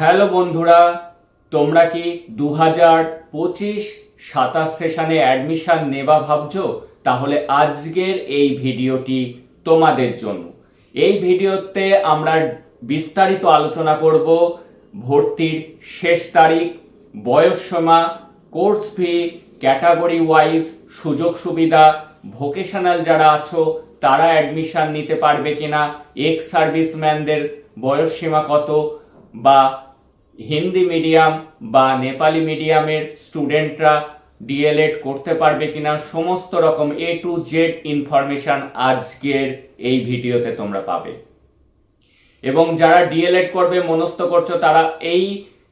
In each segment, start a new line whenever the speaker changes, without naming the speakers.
Hello বন্ধুরা, তোমরা কি দু হাজার পঁচিশ সাতাশ সেশনে অ্যাডমিশন নেবা ভাবছ? তাহলে আজকের এই ভিডিওটি তোমাদের জন্য। এই ভিডিওতে আমরা বিস্তারিত আলোচনা করব ভর্তির শেষ তারিখ বয়সসীমা কোর্স ফি, ক্যাটাগরি ওয়াইজ সুযোগ সুবিধা, ভোকেশনাল যারা আছো, তারা অ্যাডমিশন নিতে পারবে কিনা, এক্স সার্ভিসম্যানদের বয়স সীমা কত, বা হিন্দি মিডিয়াম বা নেপালি মিডিয়ামের স্টুডেন্টরা ডিএলএড করতে পারবে কিনা, সমস্ত রকম এ টু জেড ইনফরমেশন আজকের এই ভিডিওতে তোমরা পাবে। এবং যারা ডিএলএড করবে, মনস্থ করছ, তারা এই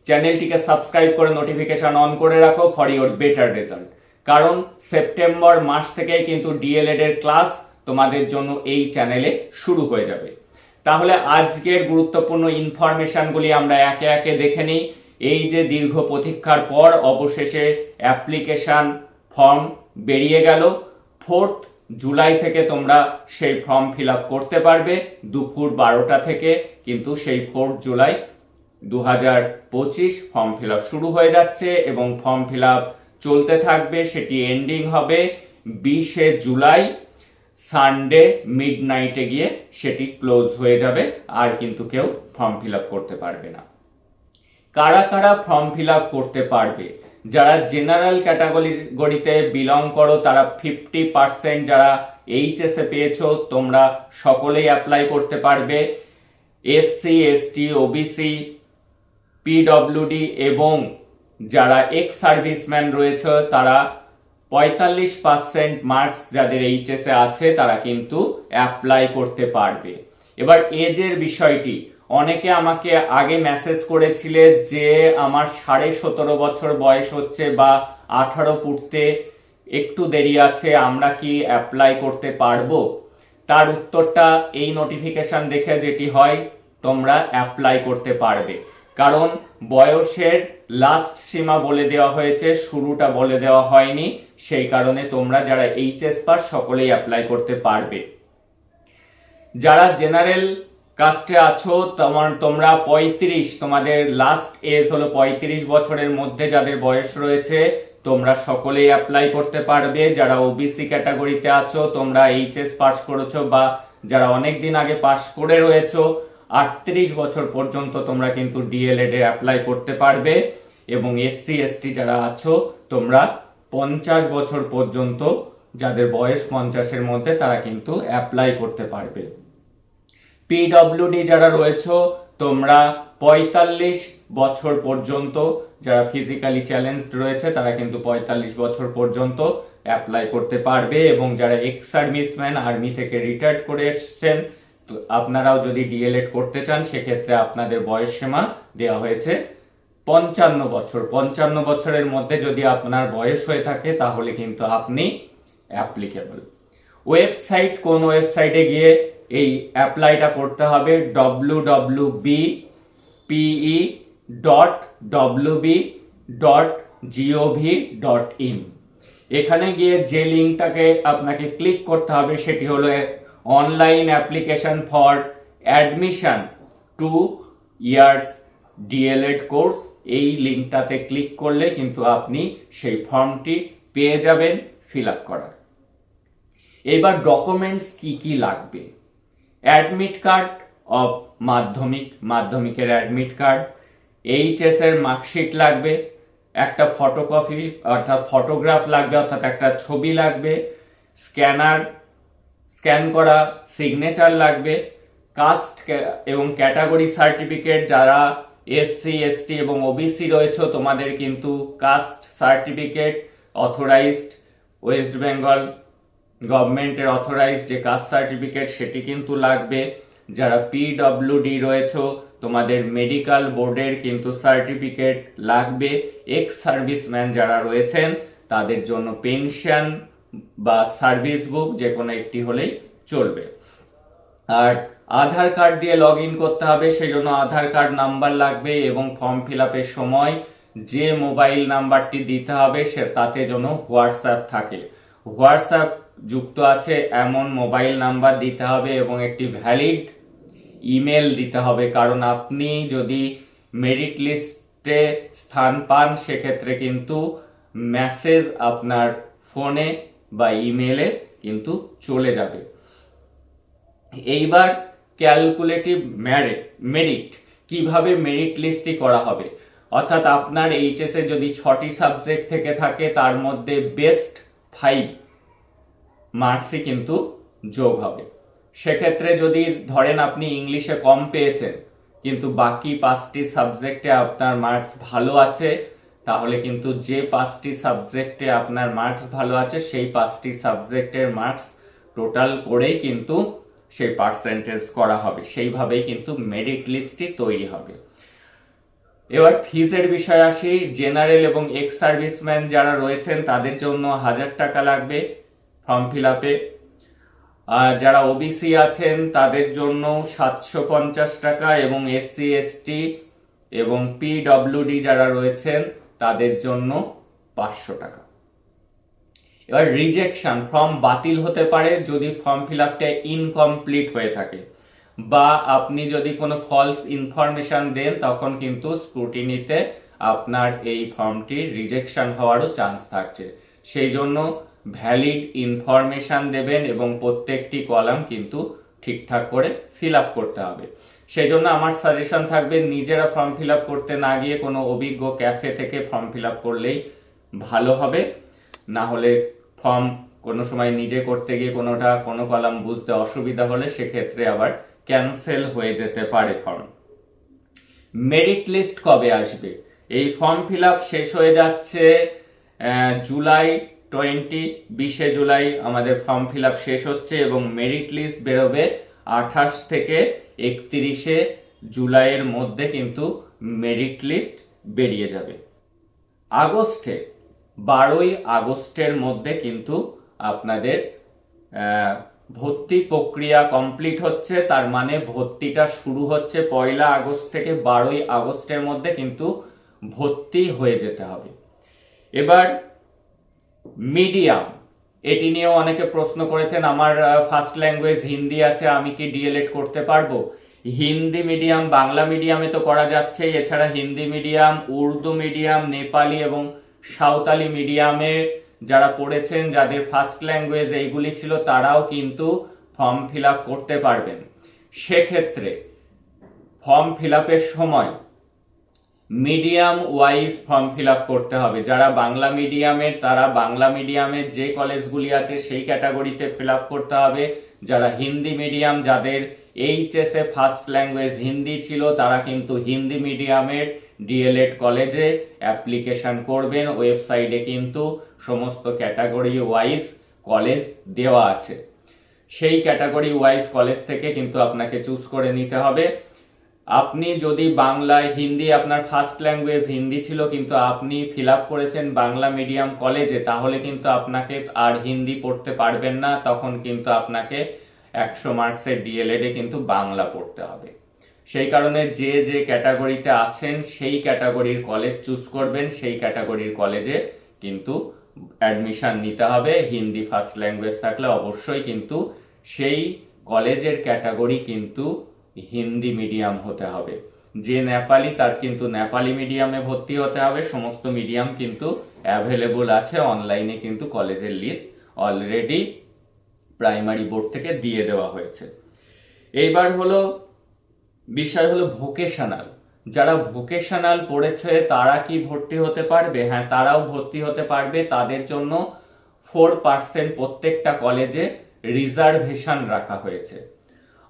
চ্যানেলটিকে সাবস্ক্রাইব করে নোটিফিকেশন অন করে রাখো ফর ইওর বেটার রেজাল্ট কারণ সেপ্টেম্বর মাস থেকেই কিন্তু ডিএলএড এর ক্লাস তোমাদের জন্য এই চ্যানেলে শুরু হয়ে যাবে। তাহলে আজকের গুরুত্বপূর্ণ ইনফরমেশনগুলি আমরা একে একে দেখে নিই। এই যে দীর্ঘ প্রতীক্ষার পর অবশেষে অ্যাপ্লিকেশন ফর্ম বেরিয়ে গেল। ফোর্থ জুলাই থেকে তোমরা সেই ফর্ম ফিল করতে পারবে দুপুর বারোটা থেকে, কিন্তু সেই ফোর্থ জুলাই দু হাজার পঁচিশ ফর্ম ফিল শুরু হয়ে যাচ্ছে এবং ফর্ম ফিল চলতে থাকবে, সেটি এন্ডিং হবে। বিশে জুলাই সানডে মিড নাইটে গিয়ে সেটি ক্লোজ হয়ে যাবে, আর কিন্তু কেউ ফর্ম ফিল করতে পারবে না। কারা কারা ফর্ম ফিল করতে পারবে? যারা জেনারেল ক্যাটাগরিতে বিলং করো, তারা ফিফটি পার্সেন্ট যারা এইচএসএ পেয়েছ, তোমরা সকলেই অ্যাপ্লাই করতে পারবে। এসসি এসটি ওবিসি পিডব্লিউডি এবং যারা এক্স সার্ভিসম্যান রয়েছে, তারা পঁয়তাল্লিশ পার্সেন্ট মার্কস যাদের এইচএসএ আছে, তারা কিন্তু অ্যাপ্লাই করতে পারবে। এবার এজের বিষয়টি, অনেকে আমাকে আগে মেসেজ করেছিলে যে আমার সাড়ে সতেরো বছর বয়স হচ্ছে বা আঠারো পুড়তে একটু দেরি আছে, আমরা কি অ্যাপ্লাই করতে পারব? তার উত্তরটা এই নোটিফিকেশন দেখে যেটি হয়, তোমরা অ্যাপ্লাই করতে পারবে। কারণ বয়সের লাস্ট সীমা বলে দেওয়া হয়েছে, শুরুটা বলে দেওয়া হয়নি। সেই কারণে তোমরা যারা এইচএস পাস, সকলেই অ্যাপ্লাই করতে পারবে। যারা জেনারেল কাস্টে আছো, তোমার, তোমরা পঁয়ত্রিশ, তোমাদের লাস্ট এজ হলো পঁয়ত্রিশ বছরের মধ্যে যাদের বয়স রয়েছে, তোমরা সকলেই অ্যাপ্লাই করতে পারবে। যারা ওবিসি ক্যাটাগরিতে আছো, তোমরা এইচএস পাস করেছ বা যারা অনেক দিন আগে পাস করে রয়েছো আটত্রিশ বছর পর্যন্ত তোমরা কিন্তু ডিএলএড এ অ্যাপ্লাই করতে পারবে এবং এসসি এসটি যারা আছো, তোমরা পঞ্চাশ বছর পর্যন্ত যাদের বয়স পঞ্চাশের মধ্যে তারা কিন্তু অ্যাপ্লাই করতে পারবে। পিডব্লিউডি যারা রয়েছে, তোমরা পঁয়তাল্লিশ বছর পর্যন্ত যারা ফিজিক্যালি চ্যালেঞ্জড রয়েছে, তারা কিন্তু পঁয়তাল্লিশ বছর পর্যন্ত অ্যাপ্লাই করতে পারবে এবং যারা এক্স সার্ভিসম্যান আর্মি থেকে রিটায়ার্ড করে এসছেন তো আপনারাও যদি ডিএলএড করতে চান, সেক্ষেত্রে আপনাদের বয়স সীমা দেওয়া হয়েছে পঞ্চান্ন বছর। পঞ্চান্ন বছরের মধ্যে যদি আপনার বয়স হয়ে থাকে, তাহলে কিন্তু আপনি অ্যাপ্লিকেবল। ওয়েবসাইট, কোন ওয়েবসাইটে গিয়ে এই অ্যাপ্লাইটা করতে হবে W W B P E dot W B dot G O V dot in এখানে গিয়ে যে লিঙ্কটাকে আপনাকে ক্লিক করতে হবে, সেটি হলো online application for admission two years DElEd course এই লিঙ্কটাতে ক্লিক করলে কিন্তু আপনি সেই ফর্মটি পেয়ে যাবেন ফিল আপ করার। এবার ডকুমেন্টস কি কি লাগবে? অ্যাডমিট কার্ড অফ মাধ্যমিক, মাধ্যমিকের অ্যাডমিট কার্ড এইচএস এর মার্কশিট লাগবে, একটা ফটোকপি অর্থাৎ ফটোগ্রাফ লাগবে, অর্থাৎ একটা ছবি লাগবে স্ক্যানার স্ক্যান করা সিগনেচার লাগবে কাস্ট এবং ক্যাটাগরি সার্টিফিকেট যারা এসসি এসটি এবং ওবিসি রয়েছে, তোমাদের কিন্তু caste certificate authorised West Bengal গভর্নমেন্টের অথরাইজ যে কাস্ট সার্টিফিকেট সেটি কিন্তু লাগবে। যারা পিডব্লিউডি রয়েছে, তোমাদের মেডিকেল বোর্ডের কিন্তু সার্টিফিকেট লাগবে। এক্স সার্ভিসম্যান যারা রয়েছেন, তাদের জন্য পেনশন বা সার্ভিস বুক যে কোনো একটি হলেই চলবে। আর আধার কার্ড দিয়ে লগ করতে হবে সেই জন্য আধার কার্ড নাম্বার লাগবে এবং ফর্ম ফিল সময় যে মোবাইল নাম্বারটি দিতে হবে, সে তাতে যেন হোয়াটসঅ্যাপ থাকে। হোয়াটসঅ্যাপ যুক্ত আছে, এমন মোবাইল নাম্বার দিতে হবে এবং একটি ভ্যালিড ইমেল দিতে হবে। কারণ আপনি যদি মেরিট লিস্টে স্থান পান, সেক্ষেত্রে কিন্তু মেসেজ আপনার ফোনে বা ইমেলে কিন্তু চলে যাবে। এইবার ক্যালকুলেটিভ মেরিট মেরিট কীভাবে মেরিট লিস্টটি করা হবে? অর্থাৎ আপনার এইচএস যদি ছটি সাবজেক্ট থেকে থাকে, তার মধ্যে বেস্ট ফাইভ মার্কসই কিন্তু যোগ হবে। সেক্ষেত্রে যদি ধরেন আপনি ইংলিশে কম পেয়েছেন, কিন্তু বাকি পাঁচটি সাবজেক্টে আপনার মার্কস ভালো আছে তাহলে কিন্তু যে পাঁচটি সাবজেক্টে আপনার মার্কস ভালো আছে, সেই পাঁচটি সাবজেক্টের মার্কস টোটাল করেই কিন্তু সেই পার্সেন্টেজ করা হবে। সেইভাবেই কিন্তু মেরিট লিস্টটি তৈরি হবে। এবার ফিজের বিষয়ে আসি। জেনারেল এবং এক্স সার্ভিসম্যান যারা রয়েছেন, তাদের জন্য হাজার টাকা লাগবে ফর্ম ফিল আপে যারা ওবিসি আছেন, তাদের জন্য সাতশো পঞ্চাশ টাকা এবং এসসি এসটি এবং পিডব্লিউডি যারা রয়েছেন তাদের জন্য পাঁচশো টাকা। এবার রিজেকশন ফর্ম বাতিল হতে পারে যদি ফর্ম ফিল আপটা ইনকমপ্লিট হয়ে থাকে। বা আপনি যদি কোনো ফলস ইনফরমেশন দেন, তখন কিন্তু স্ক্রুটিনিতে আপনার এই ফর্মটি রিজেকশন হওয়ারও চান্স থাকছে। সেই জন্য ভ্যালিড ইনফরমেশন দেবেন এবং প্রত্যেকটি কলাম কিন্তু ঠিকঠাক করে ফিল আপ করতে হবে। সেই জন্য আমার সাজেশন থাকবে নিজেরা ফর্ম ফিল করতে না গিয়ে কোনো অভিজ্ঞ ক্যাফে থেকে ফর্ম ফিল করলেই ভালো হবে। না হলে ফর্ম কোনো সময় নিজে করতে গিয়ে কোনোটা কোনো কলাম বুঝতে অসুবিধা হলে সেক্ষেত্রে আবার ক্যান্সেল হয়ে যেতে পারে ফর্ম মেরিট লিস্ট কবে আসবে? এই ফর্ম ফিল শেষ হয়ে যাচ্ছে জুলাই টোয়েন্টি বিশে জুলাই আমাদের ফর্ম ফিল শেষ হচ্ছে এবং মেরিট লিস্ট বেরোবে আঠাশ থেকে একত্রিশে জুলাইয়ের মধ্যে কিন্তু মেরিট লিস্ট বেরিয়ে যাবে। আগস্টে, বারোই আগস্টের মধ্যে কিন্তু আপনাদের ভর্তি প্রক্রিয়া কমপ্লিট হচ্ছে, তার মানে ভর্তিটা শুরু হচ্ছে পয়লা আগস্ট থেকে বারোই আগস্টের মধ্যে কিন্তু ভর্তি হয়ে যেতে হবে। এবার মিডিয়াম এটি নিয়েও অনেকে প্রশ্ন করেছেন, আমার ফার্স্ট ল্যাঙ্গুয়েজ হিন্দি আছে, আমি কি ডিএলএড করতে পারব? হিন্দি মিডিয়াম বাংলা মিডিয়ামে তো করা যাচ্ছে, এছাড়া হিন্দি মিডিয়াম উর্দু মিডিয়াম নেপালি এবং সাঁওতালি মিডিয়ামে যারা পড়েছেন, যাদের ফার্স্ট ল্যাঙ্গুয়েজ এইগুলি ছিল, তারাও কিন্তু ফর্ম ফিল করতে পারবেন। সেক্ষেত্রে ফর্ম ফিল সময় মিডিয়াম ওয়াইজ ফর্ম ফিল করতে হবে। যারা বাংলা মিডিয়ামের, তারা বাংলা মিডিয়ামের যে কলেজগুলি আছে সেই ক্যাটাগরিতে ফিল করতে হবে। যারা হিন্দি মিডিয়াম, যাদের এইচএস এ ফার্স্ট ল্যাঙ্গুয়েজ হিন্দি ছিল, তারা কিন্তু হিন্দি মিডিয়ামের ডিএলএড কলেজে অ্যাপ্লিকেশন করবেন। ওয়েবসাইটে কিন্তু সমস্ত ক্যাটাগরি ওয়াইজ কলেজ দেওয়া আছে। সেই ক্যাটাগরি ওয়াইজ কলেজ থেকে কিন্তু আপনাকে চুজ করে নিতে হবে। আপনি যদি বাংলায় হিন্দি, আপনার ফার্স্ট ল্যাঙ্গুয়েজ হিন্দি ছিল, কিন্তু আপনি ফিল করেছেন বাংলা মিডিয়াম কলেজে তাহলে কিন্তু আপনাকে আর হিন্দি পড়তে পারবেন না। তখন কিন্তু আপনাকে একশো মার্কসের ডিএলএডে কিন্তু বাংলা পড়তে হবে। সেই কারণে যে যে ক্যাটাগরিতে আছেন, সেই ক্যাটাগরির কলেজ চুজ করবেন। সেই ক্যাটাগরির কলেজে কিন্তু অ্যাডমিশন নিতে হবে। হিন্দি ফার্স্ট ল্যাঙ্গুয়েজ থাকলে অবশ্যই কিন্তু সেই কলেজের ক্যাটাগরি কিন্তু হিন্দি মিডিয়াম হতে হবে। যে নেপালি, তার কিন্তু নেপালি মিডিয়ামে ভর্তি হতে হবে। সমস্ত মিডিয়াম কিন্তু অ্যাভেলেবল আছে। অনলাইনে কিন্তু কলেজের লিস্ট অলরেডি প্রাইমারি বোর্ড থেকে দিয়ে দেওয়া হয়েছে। এইবার হলো, বিষয় হলো ভোকেশনাল যারা ভোকেশনাল পড়েছে, তারা কি ভর্তি হতে পারবে? হ্যাঁ তারাও ভর্তি হতে পারবে। তাদের জন্য ফোর পার্সেন্ট প্রত্যেকটা কলেজে রিজার্ভেশন রাখা হয়েছে।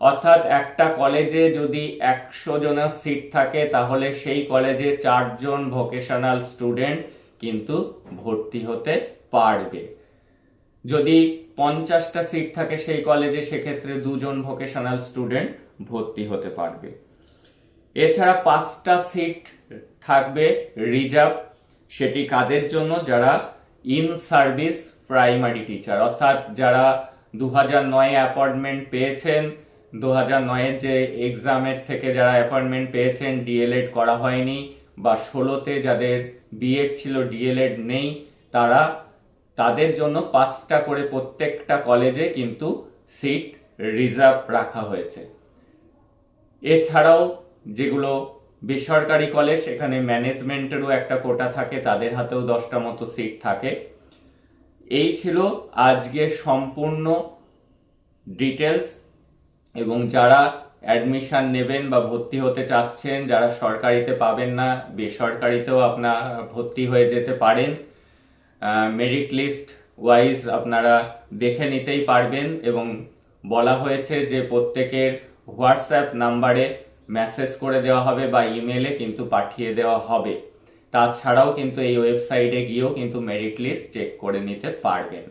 অর্থাৎ একটা কলেজে যদি একশো জনের সিট থাকে, তাহলে সেই কলেজে চারজন ভোকেশনাল স্টুডেন্ট কিন্তু ভর্তি হতে পারবে। যদি পঞ্চাশটা সিট থাকে সেই কলেজে, সেক্ষেত্রে দুজন ভোকেশনাল স্টুডেন্ট ভর্তি হতে পারবে। এছাড়া পাঁচটা সিট থাকবে রিজার্ভ, সেটি কাদের জন্য? যারা ইন সার্ভিস প্রাইমারি টিচার, অর্থাৎ যারা দু হাজার নয়ে অ্যাপয়েন্টমেন্ট পেয়েছেন দু হাজার নয়ের যে এক্সামের থেকে যারা অ্যাপয়েন্টমেন্ট পেয়েছেন, ডিএলএড করা হয়নি, বা ষোলোতে যাদের বিএড ছিল, ডিএলএড নেই, তারা তাদের জন্য পাঁচটা করে প্রত্যেকটা কলেজে কিন্তু সিট রিজার্ভ রাখা হয়েছে। এছাড়াও যেগুলো বেসরকারি কলেজ এখানে ম্যানেজমেন্টেরও একটা কোটা থাকে, তাদের হাতেও দশটা মতো সিট থাকে। এই ছিল আজকে সম্পূর্ণ ডিটেলস। এবং যারা অ্যাডমিশান নেবেন বা ভর্তি হতে চাচ্ছেন, যারা সরকারিতে পাবেন না, বেসরকারিতেও আপনার ভর্তি হয়ে যেতে পারেন। মেরিট লিস্ট ওয়াইজ আপনারা দেখে নিতেই পারবেন এবং বলা হয়েছে যে প্রত্যেকের হোয়াটসঅ্যাপ নাম্বারে মেসেজ করে দেওয়া হবে বা ইমেলে কিন্তু পাঠিয়ে দেওয়া হবে। তাছাড়াও কিন্তু এই ওয়েবসাইটে গিয়েও কিন্তু মেরিট লিস্ট চেক করে নিতে পারবেন।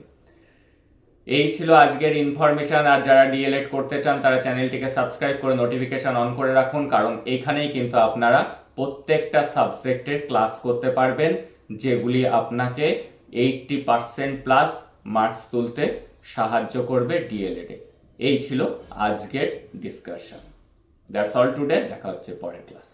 এই ছিল আজকের ইনফরমেশন আর যারা ডিএলএড করতে চান, তারা চ্যানেলটিকে সাবস্ক্রাইব করে নোটিফিকেশন অন করে রাখুন, কারণ এখানেই কিন্তু আপনারা প্রত্যেকটা সাবজেক্টের ক্লাস করতে পারবেন, যেগুলি আপনাকে এইটটি পার্সেন্ট প্লাস মার্কস তুলতে সাহায্য করবে ডিএলএড এই ছিল আজকের ডিসকাশন দ্যাটস অল টুডে দেখা হচ্ছে পরের ক্লাস